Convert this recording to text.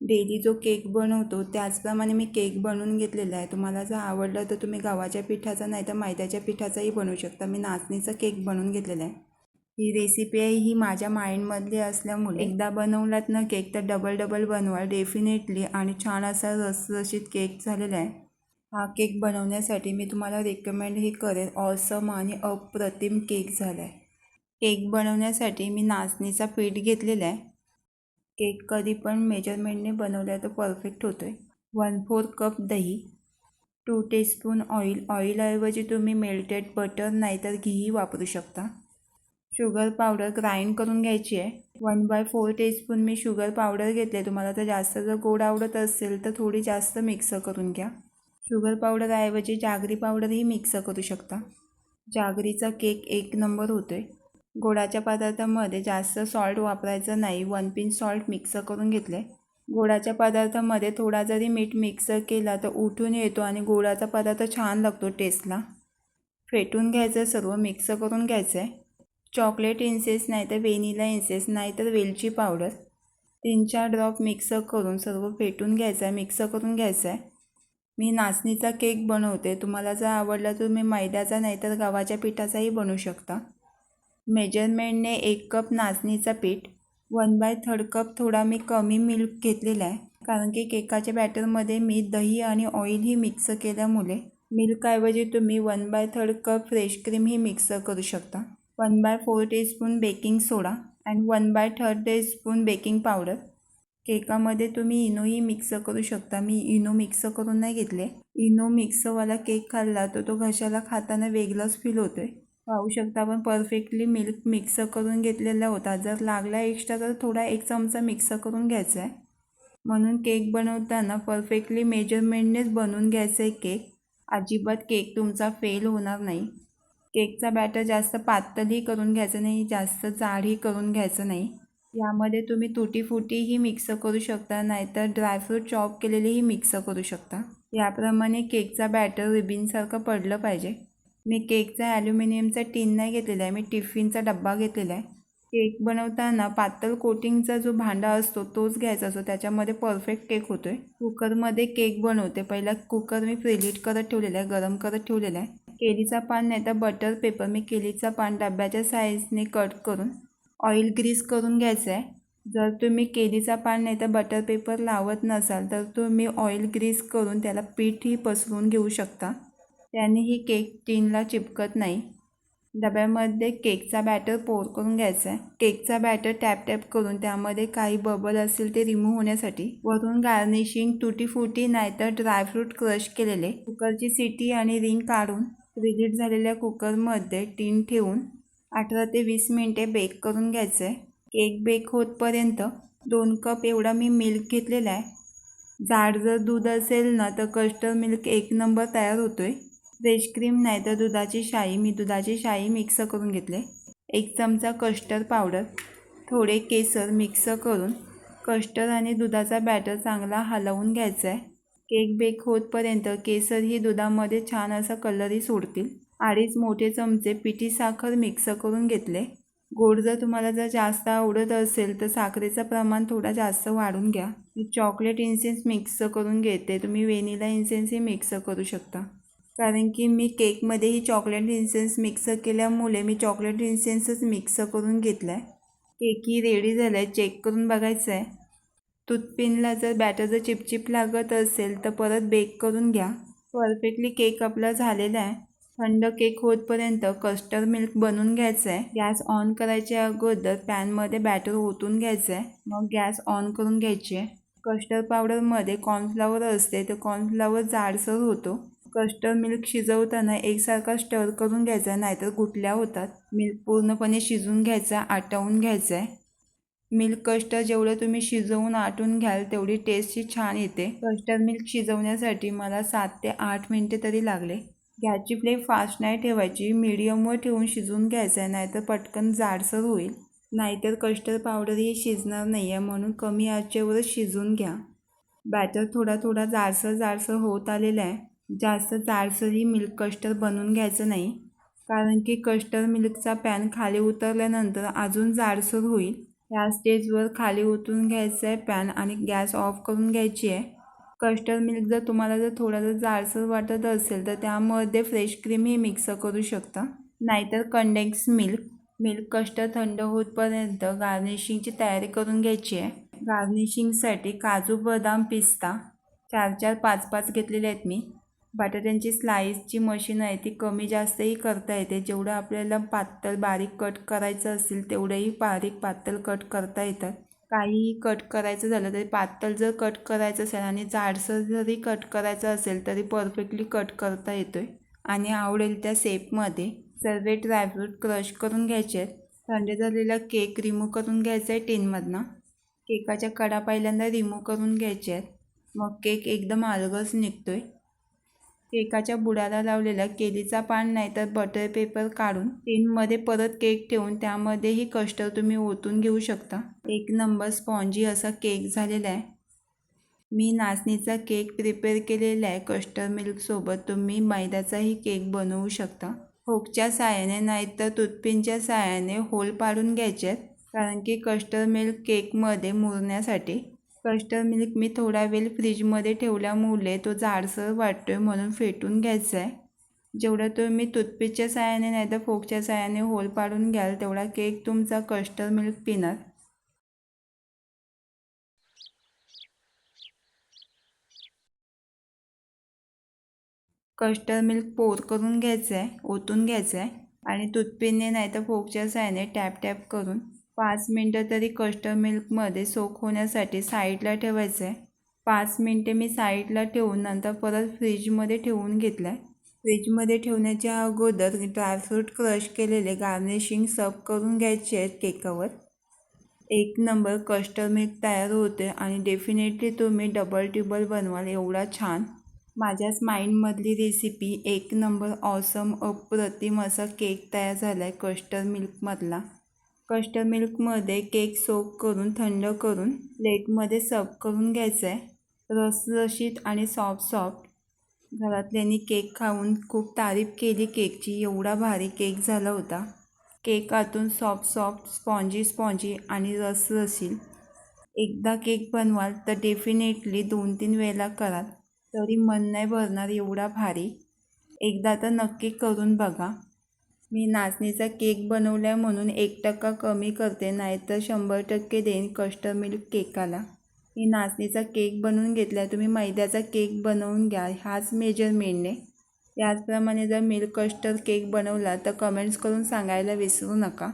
Daily जो cake बनवतो त्याचप्रमाणे मी केक बनवून घेतलेला आहे. तुम्हाला जर आवडलं तर तुम्ही गव्हाच्या पिठाचा नाही तर मैद्याच्या पिठाचाही बनवू शकता. मी नाचणीचा केक बनवून घेतलेला आहे. ही रेसिपी आहे ही माझ्या माइंडमधली असल्यामुळे. एकदा बनवलात ना केक तर डबल डबल बनवा डेफिनेटली आणि छान असा रसरशीत केक झालेला आहे. हा केक बनवण्यासाठी मी तुम्हाला रेकमेंडही करेन. ऑसम आणि अप्रतिम केक झाला आहे केक बनवण्यासाठी मी नाचणीचा पीठ घेतलेला आहे. केक कधी पण मेजरमेंटने बनवला तर परफेक्ट होतो आहे वन फोर कप दही टू टीस्पून ऑइल ऑइलऐवजी तुम्ही मेल्टेड बटर नाहीतर घीही वापरू शकता. शुगर पावडर ग्राइंड करून घ्यायची आहे. वन बाय फोर टीस्पून मी शुगर पावडर घेतले. तुम्हाला तर जास्त जर गोड आवडत असेल तर थोडी जास्त मिक्स करून घ्या. शुगर पावडरऐवजी जागरी पावडरही मिक्स करू शकता. जागरीचा केक एक नंबर होतो आहे गोडाच्या पदार्थामध्ये जास्त सॉल्ट वापरायचं नाही. वन पिंच सॉल्ट मिक्स करून घेतले. गोडाच्या पदार्थामध्ये थोडा जरी मीठ मिक्स केला तर उठून येतो आणि गोडाचा पदार्थ छान लागतो टेस्टला फेटून घ्यायचं सर्व मिक्स करून घ्यायचं आहे चॉकलेट इन्सेस नाही तर वेनिला इन्सेस नाही तर वेलची पावडर तीन चार ड्रॉप मिक्स करून सर्व फेटून घ्यायचं आहे मिक्स करून घ्यायचं आहे मी नाचणीचा केक बनवते. तुम्हाला जर आवडला तर तुम्ही मैद्याचा नाही तर गव्हाच्या पिठाचाही बनवू शकता. मेजरमेंटने एक कप नाचणीचा पीठ वन बाय थर्ड कप थोडा मी कमी मिल्क घेतलेला आहे. कारण की केकाच्या बॅटरमध्ये मी दही आणि ऑइलही मिक्स केल्यामुळे मिल्कऐवजी तुम्ही one by third cup fresh क्रीमही mix करू शकता. One by four teaspoon baking soda and one by third teaspoon baking powder केकामध्ये तुम्ही इनोही मिक्स करू शकता. मी इनो मिक्स करून नाही घेतले. इनो मिक्सवाला केक खाल्ला तर तो घशाला खाताना वेगळाच फील होतो आहे पाहू शकता. आपण परफेक्टली मिल्क मिक्स करून घेतलेला होता. जर लागला एक्स्ट्रा तर थोडा एक चमचा मिक्स करून घ्यायचा आहे. म्हणून केक बनवताना परफेक्टली मेजरमेंटनेच बनवून घ्यायचं आहे केक अजिबात केक तुमचा फेल होणार नाही. केकचा बॅटर जास्त पातळही करून घ्यायचं नाही जास्त जाडही करून घ्यायचं नाही. यामध्ये तुम्ही तुटी फुटीही मिक्स करू शकता नाहीतर ड्रायफ्रूट चॉप केलेलेही मिक्स करू शकता. याप्रमाणे केकचा बॅटर रिबिनसारखं पडलं पाहिजे. मी केकचा ॲल्युमिनियमचा टीन नाही घेतलेला आहे मी टिफिनचा डब्बा घेतलेला आहे. केक बनवताना पातळ कोटिंगचा जो भांडा असतो तोच घ्यायचा असतो. त्याच्यामध्ये परफेक्ट केक होतो आहे कुकरमध्ये केक बनवते. पहिला कुकर मी प्रिलीट करत ठेवलेला आहे गरम करत ठेवलेला आहे. केलीचा पान नाही तर बटर पेपर. मी केलीचा पान डब्याच्या साईजने कट करून ऑइल ग्रीस करून घ्यायचं आहे. जर तुम्ही केलीचा पान नाही तर बटर पेपर लावत नसाल तर तुम्ही ऑइल ग्रीस करून त्याला पीठही पसरून घेऊ शकता. त्यानेही केक टीनला चिपकत नाही. डब्यामध्ये केकचा बॅटर पोर करून घ्यायचा आहे. केकचा बॅटर टॅप टॅप करून त्यामध्ये काही बबल असेल ते रिमूव्ह होण्यासाठी वरून गार्निशिंग तुटी फुटी नाहीतर ड्रायफ्रूट क्रश केलेले कुकरची सिटी आणि रिंग काढून प्रिलीट झालेल्या कुकरमध्ये टीन ठेवून अठरा ते वीस मिनटे बेक करून घ्यायचं आहे. केक बेक होतपर्यंत दोन कप एवढा मी मिल्क घेतलेला आहे. जाड जर दूध असेल ना तर कस्टर्ड मिल्क एक नंबर तयार होतो आहे फ्रेश क्रीम नाही तर दुधाची शाई मी दुधाची शाई मिक्स करून घेतले. एक चमचा कस्टर्ड पावडर थोडे केसर मिक्स करून कस्टर्ड आणि दुधाचा बॅटर चांगला हलवून घ्यायचा आहे केक बेक होतपर्यंत केसर ही दुधामध्ये छान असा कलरही सोडतील. अडीच मोठे चमचे पिठी साखर मिक्स करून घेतले. गोड जर तुम्हाला जर जास्त आवडत असेल तर साखरेचं प्रमाण थोडा जास्त वाढून घ्या. मी चॉकलेट इन्सेन्स मिक्स करून घेते. तुम्ही वेनिला इन्सेन्सही मिक्स करू शकता. कारण की मी केकमध्येही चॉकलेट इन्सेन्स मिक्स केल्यामुळे मी चॉकलेट इन्सेन्सच मिक्स करून घेतला आहे केकही रेडी झाला आहे चेक करून बघायचं आहे टूथपिनला जर बॅटर जर चिपचिप लागत असेल तर परत बेक करून घ्या. परफेक्टली केक आपला झालेला आहे. थंड केक होतपर्यंत कस्टर्ड मिल्क बनवून घ्यायचं आहे गॅस ऑन करायच्या अगोदर पॅनमध्ये बॅटर ओतून घ्यायचं आहे मग गॅस ऑन करून घ्यायची आहे. कस्टर्ड पावडरमध्ये कॉर्नफ्लावर असते तर कॉर्नफ्लावर जाडसर होतो. कस्टर्ड मिल्क शिजवताना एकसारखा स्टर करून घ्यायचा नाहीतर गुटल्या होतात. मिल्क पूर्णपणे शिजून घ्यायचा आटवून घ्यायचं आहे मिल्क कस्टर्ड जेवढं तुम्ही शिजवून आटून घ्याल तेवढी टेस्टची छान येते. कस्टर्ड मिल्क शिजवण्यासाठी मला सात ते आठ मिनटे तरी लागले. गॅसची फ्लेम फास्ट नाही ठेवायची मीडियमवर ठेवून शिजवून घ्यायचं आहे नाहीतर पटकन जाडसर होईल. नाहीतर कस्टर्ड पावडरही शिजणार नाही आहे म्हणून कमी आचेवरच शिजवून घ्या. बॅटर थोडा थोडा जाडसर जाडसर होत आलेला आहे जास्त जाडसरही मिल्क कस्टर्ड बनवून घ्यायचं नाही. कारण की कस्टर्ड मिल्कचा पॅन खाली उतरल्यानंतर अजून जाडसर होईल. या स्टेजवर खाली उतरून घ्यायचं आहे पॅन आणि गॅस ऑफ करून घ्यायची आहे कस्टर्ड मिल्क जर तुम्हाला जर थोडंसं जाडसर वाटत असेल तर त्यामध्ये फ्रेश क्रीमही मिक्स करू शकता. नाहीतर कंडेन्स मिल्क मिल्क कस्टर्ड थंड होतपर्यंत गार्निशिंगची तयारी करून घ्यायची आहे गार्निशिंगसाठी काजू बदाम पिस्ता चार चार पाच पाच घेतलेले आहेत मी. बटाट्यांची स्लाईसची मशीन आहे ती कमी जास्तही करता येते. जेवढं आपल्याला पातळ बारीक कट करायचं असेल तेवढंही बारीक पातळ कट करता येतात काहीही कट करायचं झालं तरी पातळ जर कट करायचं असेल आणि जाडसर जरी कट करायचं असेल तरी परफेक्टली कट करता येतो आहे आणि आवडेल त्या शेपमध्ये सर्व ड्रायफ्रूट क्रश करून घ्यायचे. आहेत थंड झालेला केक रिमूव्ह करून घ्यायचा आहे टीनमधनं केकाच्या कडा पहिल्यांदा रिमूव्ह करून घ्यायचे आहेत. मग केक एकदम अलगच निघतो आहे केकाच्या बुडाला लावलेला केलीचा पान नाही तर बटर पेपर काढून टीनमध्ये परत केक ठेवून त्यामध्येही कस्टर्ड तुम्ही ओतून घेऊ शकता. एक नंबर स्पॉन्जी असा केक झालेला आहे. मी नाचणीचा केक प्रिपेअर केलेला आहे. कस्टर्ड मिल्कसोबत तुम्ही मैद्याचाही केक बनवू शकता. होकच्या साहाय्याने नाहीतर टूथपिनच्या साहाय्याने होल पाडून घ्यायचे आहेत. कारण की कस्टर्ड मिल्क केकमध्ये मुरण्यासाठी कस्टर्ड मिल्क मी थोडा वेळ फ्रीजमध्ये ठेवल्यामुळे तो जाडसर वाटतो आहे म्हणून फेटून घ्यायचा आहे जेवढा तुम्ही टूथपिकच्या साहाय्याने नाही तर फोकच्या साहाय्याने होल पाडून घ्याल तेवढा केक तुमचा कस्टर्ड मिल्क पिणार. कस्टर्ड मिल्क पोर करून घ्यायचं आहे ओतून घ्यायचं आहे आणि टूथपिनने नाही तर फोकच्या साहाय्याने टॅप टॅप करून पाच मिनटं तरी कस्टर्ड मिल्कमध्ये सोक होण्यासाठी साईडला ठेवायचं. आहे पाच मिनटे मी साईडला ठेवून नंतर परत फ्रीजमध्ये ठेवून घेतलं आहे फ्रीजमध्ये ठेवण्याच्या अगोदर ड्रायफ्रूट क्रश केलेले गार्निशिंग सर्व करून घ्यायचे आहेत केकावर. एक नंबर कस्टर्ड मिल्क तयार होते आणि डेफिनेटली तुम्ही डबल टिबल बनवाल एवढा छान. माझ्याच माइंडमधली रेसिपी एक नंबर ऑसम अप्रतिम असा केक तयार झाला आहे कस्टर्ड मिल्कमधला. कस्टर्ड मिल्कमध्ये केक सोक करून थंड करून प्लेटमध्ये सर्व करून घ्यायचं आहे रसरशीत आणि सॉफ्ट सॉफ्ट. घरातल्यांनी केक खाऊन खूप तारीफ केली. केकची एवढा भारी केक झाला होता. केक आतून सॉफ्ट सॉफ्ट स्पॉन्जी स्पॉन्जी आणि रसरशील एकदा केक बनवाल तर डेफिनेटली दोन तीन वेळेला कराल. तरी मन नाही भरणार एवढा भारी. एकदा तर नक्की करून बघा. मी नाचणीचा केक बनवला म्हणून एक टक्का कमी करते नाही तर शंभर टक्के देईन कस्टर्ड मिल्क केकाला. मी नाचणीचा केक बनवून घेतला आहे तुम्ही मैद्याचा केक बनवून घ्या हाच मेजरमेंटने याचप्रमाणे जर मिल्क कस्टर्ड केक बनवला तर कमेंट्स करून सांगायला विसरू नका.